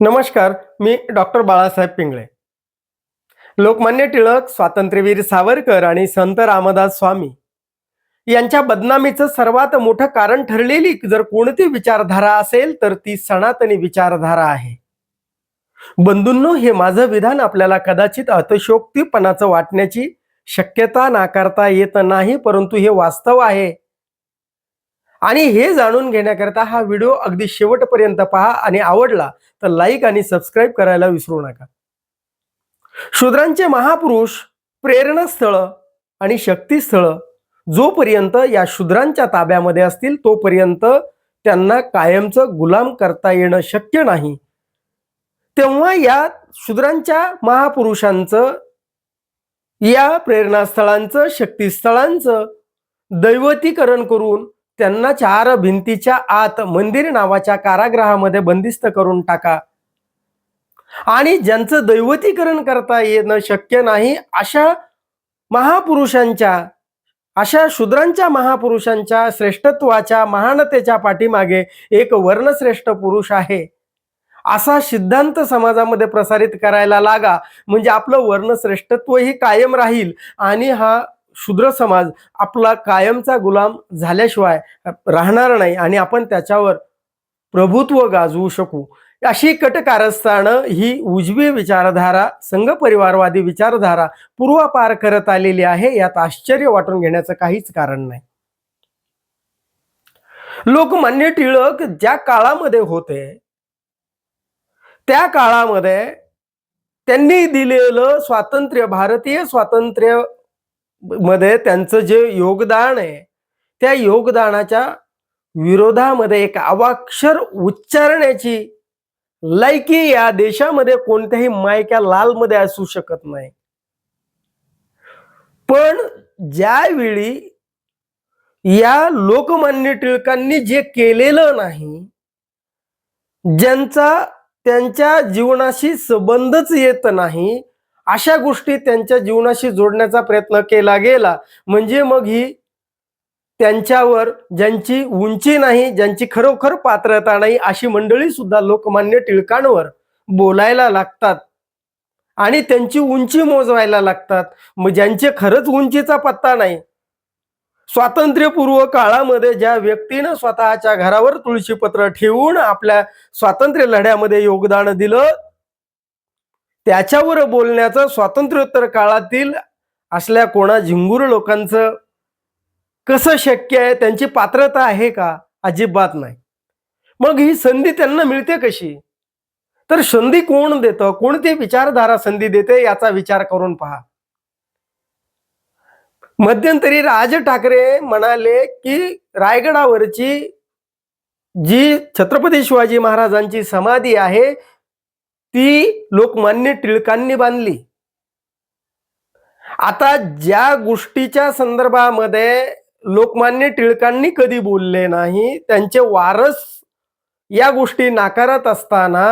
नमस्कार मी डॉक्टर बाळासाहेब पिंगळे. लोकमान्य टिळक स्वातंत्र्यवीर सावरकर आणि संत रामदास स्वामी यांच्या बदनामीचं सर्वात मोठं कारण ठरलेली जर कोणती विचारधारा असेल तर ती सनातनी विचारधारा आहे. बंधूंनो हे माझं विधान आपल्याला कदाचित अतिशोक्तीपणाचं वाटण्याची शक्यता नाकारता येत नाही परंतु हे वास्तव आहे. आणि हे जाणून घेण्याकरता हा व्हिडिओ अगदी शेवटपर्यंत पहा आणि आवडला तर लाईक आणि सबस्क्राईब करायला विसरू नका. शूद्रांचे महापुरुष प्रेरणास्थळ आणि शक्तीस्थळ जोपर्यंत या शूद्रांच्या ताब्यामध्ये असतील तोपर्यंत त्यांना कायमचं गुलाम करता येणं शक्य नाही. तेव्हा या शूद्रांच्या महापुरुषांचं या प्रेरणास्थळांचं शक्तीस्थळांचं दैवतीकरण करून त्यांना चार भिंतीच्या आत मंदिर नावाच्या कारागृहामध्ये बंदिस्त करून टाका. आणि ज्यांचं दैवतीकरण करता येणं शक्य नाही अशा महापुरुषांच्या अशा शूद्रांच्या महापुरुषांच्या श्रेष्ठत्वाच्या महानतेच्या पाठीमागे एक वर्णश्रेष्ठ पुरुष आहे. असा सिद्धांत समाजामध्ये प्रसारित करायला लागा. म्हणजे आपलं वर्णश्रेष्ठत्व ही कायम राहील आणि हा शूद्र समाज आपला कायमचा गुलाम झाल्याशिवाय राहणार नाही आणि आपण त्याच्यावर प्रभुत्व गाजवू शकू. अशी कटकारस्थानं ही उजवी विचारधारा संघ परिवारवादी विचारधारा पूर्वापार करत आलेली आहे यात आश्चर्य वाटून घेण्याचं काहीच कारण नाही. लोकमान्य टिळक ज्या काळामध्ये होते त्या काळामध्ये त्यांनी दिलेलं स्वातंत्र्य भारतीय स्वातंत्र्य मध्ये त्यांचं जे योगदान आहे त्या योगदानाच्या विरोधामध्ये एक अवाक्षर उच्चारण्याची लायकी या देशामध्ये कोणत्याही मायक्या लालमध्ये असू शकत नाही. पण ज्यावेळी या लोकमान्य टिळकांनी जे केलेलं नाही ज्यांचा त्यांच्या जीवनाशी संबंधच येत नाही अशा गोष्टी त्यांच्या जीवनाशी जोडण्याचा प्रयत्न केला गेला. म्हणजे मग ही त्यांच्यावर ज्यांची उंची नाही ज्यांची खरोखर पात्रता नाही अशी मंडळी सुद्धा लोकमान्य टिळकांवर बोलायला लागतात. आणि त्यांची उंची मोजवायला लागतात. मग ज्यांचे खरंच उंचीचा पत्ता नाही स्वातंत्र्यपूर्व काळामध्ये ज्या व्यक्तीनं स्वतःच्या घरावर तुळशीपत्र ठेवून आपल्या स्वातंत्र्य लढ्यामध्ये योगदान दिलं त्याच्यावर बोलण्याचं स्वातंत्र्योत्तर काळातील असल्या कोणा झिंगूर लोकांचं कसं शक्य आहे? त्यांची पात्रता आहे का? अजिबात नाही. मग ही संधी त्यांना मिळते कशी? तर संधी कोण देतं? कोणती विचारधारा संधी देते? याचा विचार करून पहा. मध्यंतरी राज ठाकरे म्हणाले की रायगडावरची जी छत्रपती शिवाजी महाराजांची समाधी आहे ती लोकमान्य टिळकांनी बांधली. आता ज्या गोष्टीच्या संदर्भामध्ये लोकमान्य टिळकांनी कधी बोलले नाही त्यांचे वारस या गोष्टी नाकारत असताना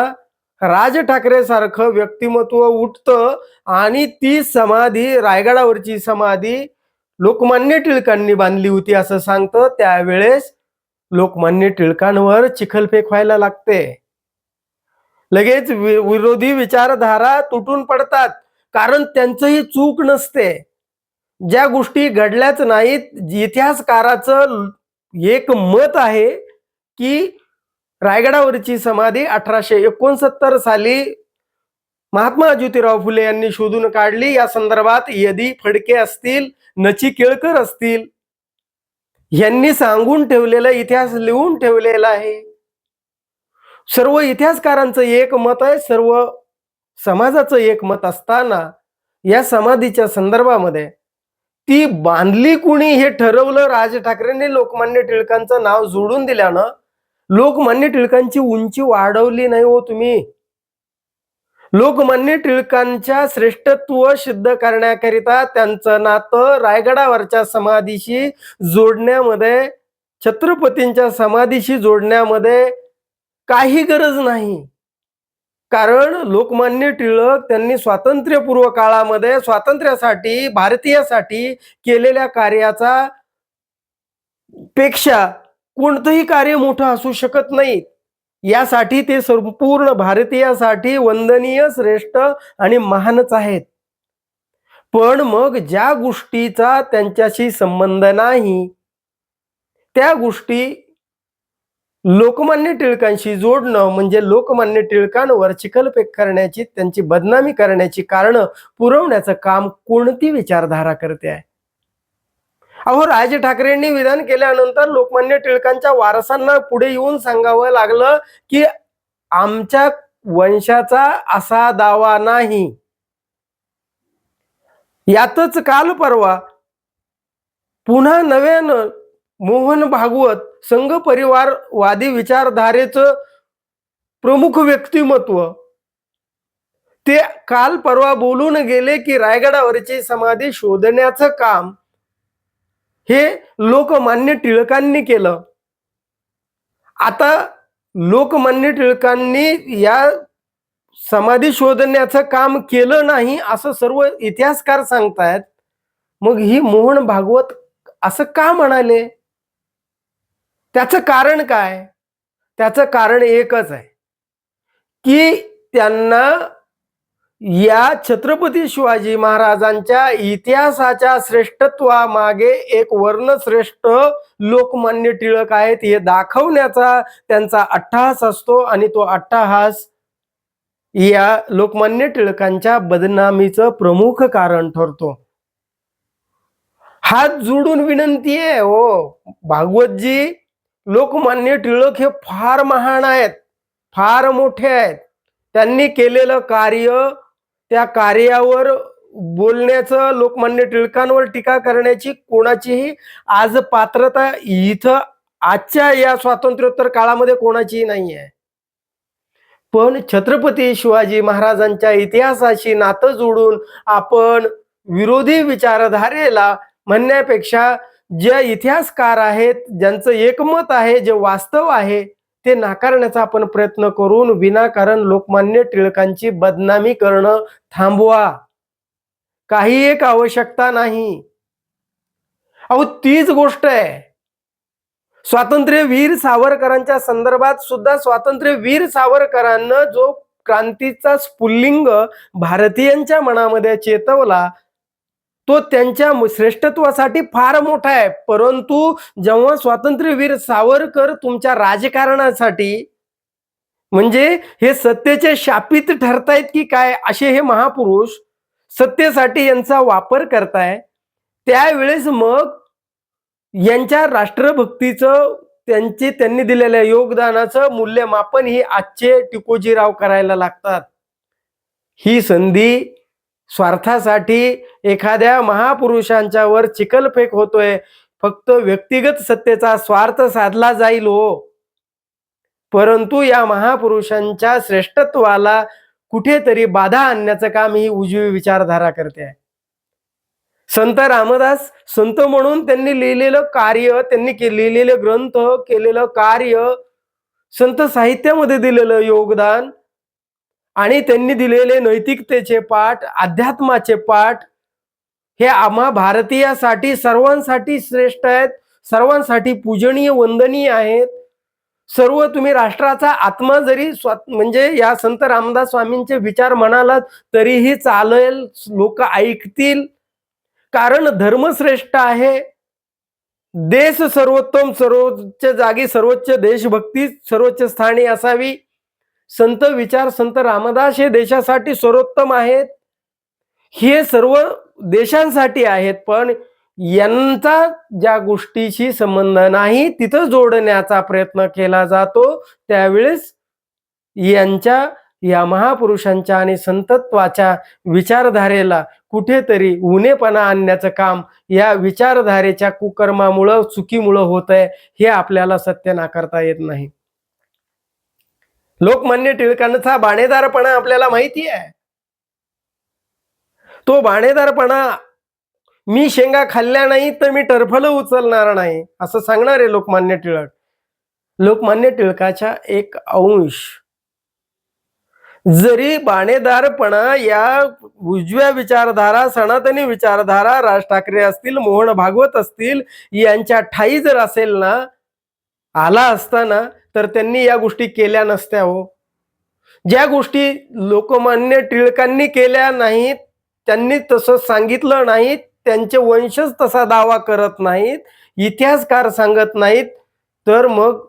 राज ठाकरे सारखं व्यक्तिमत्व उठतं आणि ती समाधी रायगडावरची समाधी लोकमान्य टिळकांनी बांधली होती असं सांगतं. त्यावेळेस लोकमान्य टिळकांवर चिखलफेक व्हायला लागते. लगेच वि- विरोधी विचारधारा तुटून पडतात. कारण त्यांचंही चूक नसते. ज्या गोष्टी घडल्याच नाहीत इतिहासकाराचं एक मत आहे की रायगडावरची समाधी अठराशे एकोणसत्तर साली महात्मा ज्योतिराव फुले यांनी शोधून काढली. या संदर्भात यदी फडके असतील नची केळकर असतील यांनी सांगून ठेवलेला इतिहास लिहून ठेवलेला आहे. सर्व इतिहासकारांचं एक मत आहे सर्व समाजाचं एक मत असताना या समाधीच्या संदर्भामध्ये ती बांधली कुणी हे ठरवलं राज ठाकरेंनी लोकमान्य टिळकांचं नाव जोडून दिल्यानं लोकमान्य टिळकांची उंची वाढवली नाही हो तुम्ही. लोकमान्य टिळकांच्या श्रेष्ठत्व सिद्ध करण्याकरिता त्यांचं नातं रायगडावरच्या समाधीशी जोडण्यामध्ये छत्रपतींच्या समाधीशी जोडण्यामध्ये काही गरज नाही. कारण लोकमान्य टिळक त्यांनी स्वातंत्र्यपूर्व काळामध्ये स्वातंत्र्यासाठी भारतीयासाठी केलेल्या कार्याचा पेक्षा कोणतंही कार्य मोठं असू शकत नाही यासाठी ते संपूर्ण भारतीयासाठी वंदनीय श्रेष्ठ आणि महानच आहेत. पण मग ज्या गोष्टीचा त्यांच्याशी संबंध नाही त्या गोष्टी लोकमान्य टिळकांशी जोडणं म्हणजे लोकमान्य टिळकांवर चिखलफेक करण्याची त्यांची बदनामी करण्याची कारण पुरवण्याचं काम कोणती विचारधारा करते आहे? अहो राज ठाकरेंनी विधान केल्यानंतर लोकमान्य टिळकांच्या वारसांना पुढे येऊन सांगावं लागलं की आमच्या वंशाचा असा दावा नाही. यातच काल परवा पुन्हा नव्यानं मोहन भागवत संघ परिवारवादी विचारधारेचं प्रमुख व्यक्तिमत्व. ते काल परवा बोलून गेले की रायगडावरची समाधी शोधण्याचं काम हे लोकमान्य टिळकांनी केलं. आता लोकमान्य टिळकांनी या समाधी शोधण्याचं काम केलं नाही असं सर्व इतिहासकार सांगतायत. मग ही मोहन भागवत असं का म्हणाले? त्याचं कारण काय? त्याचं कारण एकच आहे. की त्यांना या छत्रपती शिवाजी महाराजांच्या इतिहासाच्या श्रेष्ठत्वामागे एक वर्णश्रेष्ठ लोकमान्य टिळक आहेत हे दाखवण्याचा त्यांचा अट्टहास असतो आणि तो अट्टहास या लोकमान्य टिळकांच्या बदनामीचं प्रमुख कारण ठरतो. हात जोडून विनंती आहे हो. भागवतजी लोकमान्य टिळक हे फार महान आहेत फार मोठे आहेत. त्यांनी केलेलं कार्य त्या कार्यावर बोलण्याचं लोकमान्य टिळकांवर टीका करण्याची कोणाचीही आज पात्रता इथं आजच्या या स्वातंत्र्योत्तर काळामध्ये कोणाचीही नाही आहे. पण छत्रपती शिवाजी महाराजांच्या इतिहासाशी नातं जोडून आपण विरोधी विचारधारेला म्हणण्यापेक्षा जे इतिहासकार आहेत ज्यांचं एकमत आहे जे वास्तव आहे ते नाकारण्याचा आपण प्रयत्न करून विनाकारण लोकमान्य टिळकांची बदनामी करणं थांबवा. काही एक आवश्यकता नाही. अहो तीच गोष्ट आहे. स्वातंत्र्यवीर सावरकरांच्या संदर्भात सुद्धा स्वातंत्र्यवीर सावरकरांना जो क्रांतीचा स्फुल्लिंग भारतीयांच्या मनामध्ये चेतवला तो त्यांच्या श्रेष्ठत्वासाठी फार मोठा आहे. परंतु जेव्हा स्वातंत्र्यवीर सावरकर तुमच्या राजकारणासाठी म्हणजे हे सत्तेचे शापित ठरतायत की काय असे हे महापुरुष सत्तेसाठी यांचा वापर करताय त्यावेळेस मग यांच्या राष्ट्रभक्तीचं त्यांचे त्यांनी दिलेल्या योगदानाचं मूल्यमापन ही आजचे टिकोजीराव करायला लागतात. ही संधी स्वार्थासाठी एखाद्या महापुरुषांच्या वर चिखलफेक होतोय. फक्त व्यक्तिगत सत्तेचा स्वार्थ साधला जाईल हो. परंतु या महापुरुषांच्या श्रेष्ठत्वाला कुठेतरी बाधा आणण्याचं काम ही उजवी विचारधारा करते आहे. संत रामदास संत म्हणून त्यांनी लिहिलेलं कार्य त्यांनी लिहिलेले ग्रंथ केलेलं कार्य संत साहित्यामध्ये दिलेलं योगदान आणि त्यांनी दिलेले नैतिकतेचे पाठ अध्यात्माचे पाठ हे आम्हा भारतीयासाठी सर्वांसाठी श्रेष्ठ आहेत सर्वांसाठी पूजनीय वंदनीय आहेत. सर्व तुम्ही राष्ट्राचा आत्मा जरी स्वा म्हणजे या संत रामदास स्वामींचे विचार म्हणालात तरीही चालेल लोक ऐकतील. कारण धर्मश्रेष्ठ आहे. देश सर्वोत्तम सर्वोच्च जागी सर्वोच्च देशभक्ती सर्वोच्च स्थानी असावी. संत विचार संत रामदास हे देशासाठी सर्वोत्तम आहेत. हे सर्व देशांसाठी आहेत पण यांचा ज्या गोष्टीशी संबंध नाही तिथं जोडण्याचा प्रयत्न केला जातो. त्यावेळेस यांच्या या महापुरुषांच्या आणि संतत्वाच्या विचारधारेला कुठेतरी उनेपणा आणण्याचं काम या विचारधारेच्या कुकर्मामुळं चुकीमुळं होत आहे हे आपल्याला सत्य नाकारता येत नाही. लोकमान्य टिळकांचा बाणेदारपणा आपल्याला माहिती आहे. तो बाणेदारपणा मी शेंगा खाल्ल्या नाही तर मी टरफलं उचलणार नाही असं सांगणार आहे लोकमान्य टिळक. लोकमान्य टिळकाच्या एक अंश. जरी बाणेदारपणा या उजव्या विचारधारा सनातनी विचारधारा राज ठाकरे असतील मोहन भागवत असतील यांच्या ठाई जर असेल ना आला असताना तर त्यांनी या गोष्टी केल्या नसत्या हो. ज्या गोष्टी लोकमान्य टिळकांनी केल्या नाहीत त्यांनी तसं सांगितलं नाहीत त्यांचे वंशज तसा दावा करत नाहीत इतिहासकार सांगत नाहीत तर मग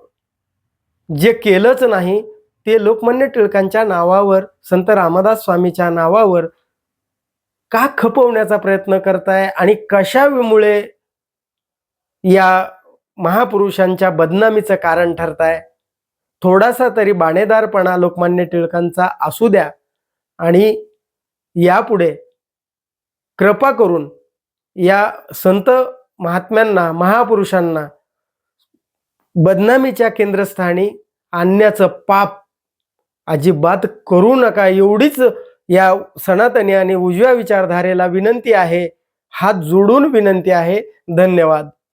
जे केलंच नाही ते लोकमान्य टिळकांच्या नावावर संत रामदास स्वामीच्या नावावर का खपवण्याचा प्रयत्न करताय आणि कशामुळे या महापुरुषांच्या बदनामीचं कारण ठरताय? थोडासा तरी बाणेदारपणा लोकमान्य टिळकांचा असू द्या आणि यापुढे कृपा करून या संत महात्म्यांना महापुरुषांना बदनामीच्या केंद्रस्थानी आणण्याचं पाप अजिबात करू नका. एवढीच या सनातनी आणि उजव्या विचारधारेला विनंती आहे. हात जोडून विनंती आहे. धन्यवाद.